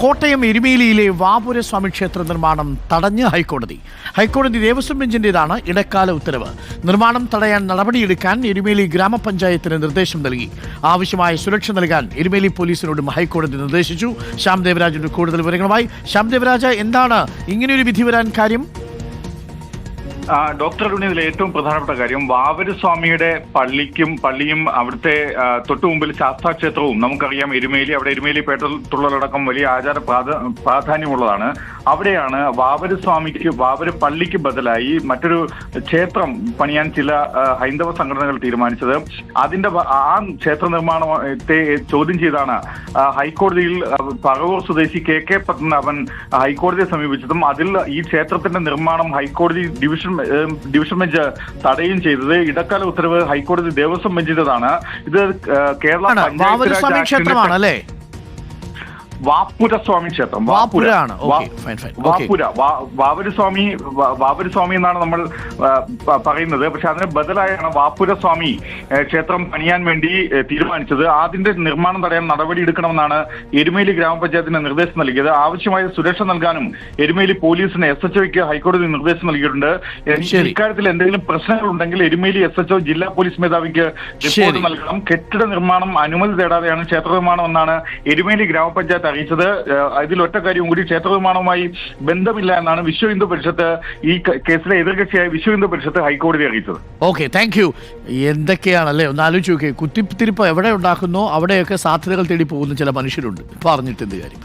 കോട്ടയം എരുമേലിയിലെ വാപുര സ്വാമി ക്ഷേത്ര നിർമ്മാണം തടഞ്ഞ് ഹൈക്കോടതി. ഹൈക്കോടതി ദേവസ്വം ബെഞ്ചിന്റേതാണ് ഇടക്കാല ഉത്തരവ്. നിർമ്മാണം തടയാൻ നടപടിയെടുക്കാൻ എരുമേലി ഗ്രാമപഞ്ചായത്തിന് നിർദ്ദേശം നൽകി. ആവശ്യമായ സുരക്ഷ നൽകാൻ എരുമേലി പോലീസിനോടും ഹൈക്കോടതി നിർദ്ദേശിച്ചു. ശ്യാം ദേവരാജിന്റെ കൂടുതൽ വിവരങ്ങളുമായി. ശ്യാം ദേവരാജ എന്താണ് ഇങ്ങനെയൊരു വിധി വരാൻ കാര്യം? ഡോക്ടർ അരുണി ഇതിൽ ഏറ്റവും പ്രധാനപ്പെട്ട കാര്യം വാവരുസ്വാമിയുടെ പള്ളിക്കും പള്ളിയും അവിടുത്തെ ആ, തൊട്ടു മുമ്പിൽ ശാസ്താക്ഷേത്രവും നമുക്കറിയാം എരുമേലി അവിടെ എരുമേലി പേട്ടുള്ളടക്കം വലിയ ആചാര പ്രാധാന്യമുള്ളതാണ്. അവിടെയാണ് വാവരുസ്വാമിക്ക് വാവര് പള്ളിക്ക് ബദലായി മറ്റൊരു ക്ഷേത്രം പണിയാൻ ചില ഹൈന്ദവ സംഘടനകൾ തീരുമാനിച്ചത്. അതിന്റെ ആ ക്ഷേത്ര നിർമ്മാണത്തെ ചോദ്യം ചെയ്താണ് ഹൈക്കോടതിയിൽ പകവൂർ സ്വദേശി കെ കെ പത്മനാഭൻ ഹൈക്കോടതിയെ സമീപിച്ചതും അതിൽ ഈ ക്ഷേത്രത്തിന്റെ നിർമ്മാണം ഹൈക്കോടതി ഡിവിഷൻ ഏം, ഡിവിഷൻ ബെഞ്ച് തടയുകയും ചെയ്തത്. ഇടക്കാല ഉത്തരവ് ഹൈക്കോടതി ദേവസ്വം ബെഞ്ചിന്റേതാണ് ഇത് കേരള ക്ഷേത്രമാണ് അല്ലേ വാപ്പുര സ്വാമി ക്ഷേത്രം. വാപ്പുര. വാപ്പുര വാവരസ്വാമി വാവരുസ്വാമി എന്നാണ് നമ്മൾ പറയുന്നത്. പക്ഷെ അതിന് ബദലായാണ് വാപ്പുര സ്വാമി ഏ, ക്ഷേത്രം പണിയാൻ വേണ്ടി തീരുമാനിച്ചത്. അതിന്റെ നിർമ്മാണം തടയാൻ നടപടി എടുക്കണമെന്നാണ് എരുമേലി ഗ്രാമപഞ്ചായത്തിന് നിർദ്ദേശം നൽകിയത്. ആവശ്യമായ സുരക്ഷ നൽകാനും എരുമേലി പോലീസിന് എസ് എച്ച് ഒക്ക് ഹൈക്കോടതി നിർദ്ദേശം നൽകിയിട്ടുണ്ട്. ഇക്കാര്യത്തിൽ എന്തെങ്കിലും പ്രശ്നങ്ങൾ ഉണ്ടെങ്കിൽ എരുമേലി എസ് എച്ച് ഒ ജില്ലാ പോലീസ് മേധാവിക്ക് റിപ്പോർട്ട് നൽകണം. കെട്ടിട നിർമ്മാണം അനുമതി തേടാതെയാണ് ക്ഷേത്ര നിർമ്മാണം എന്നാണ് എരുമേലി ഗ്രാമപഞ്ചായത്ത് അറിയിച്ചത്. ഇതിൽ ഒറ്റ കാര്യം കൂടി ക്ഷേത്ര നിർമ്മാണവുമായി ബന്ധമില്ല എന്നാണ് വിശ്വ ഹിന്ദു പരിഷത്ത് ഈ കേസിലെ എതിർകക്ഷിയായ വിശ്വ ഹിന്ദു പരിഷത്ത് ഹൈക്കോടതി അറിയിച്ചത്. Okay thank you. എന്തൊക്കെയാണല്ലേ ഒന്ന് ആലോചിച്ച് നോക്കിയേ. കുത്തിത്തിരിപ്പ് എവിടെ ഉണ്ടാക്കുന്നോ അവിടെയൊക്കെ സാധ്യതകൾ തേടി പോകുന്ന ചില മനുഷ്യരുണ്ട്. പറഞ്ഞിട്ട് എന്ത് കാര്യം?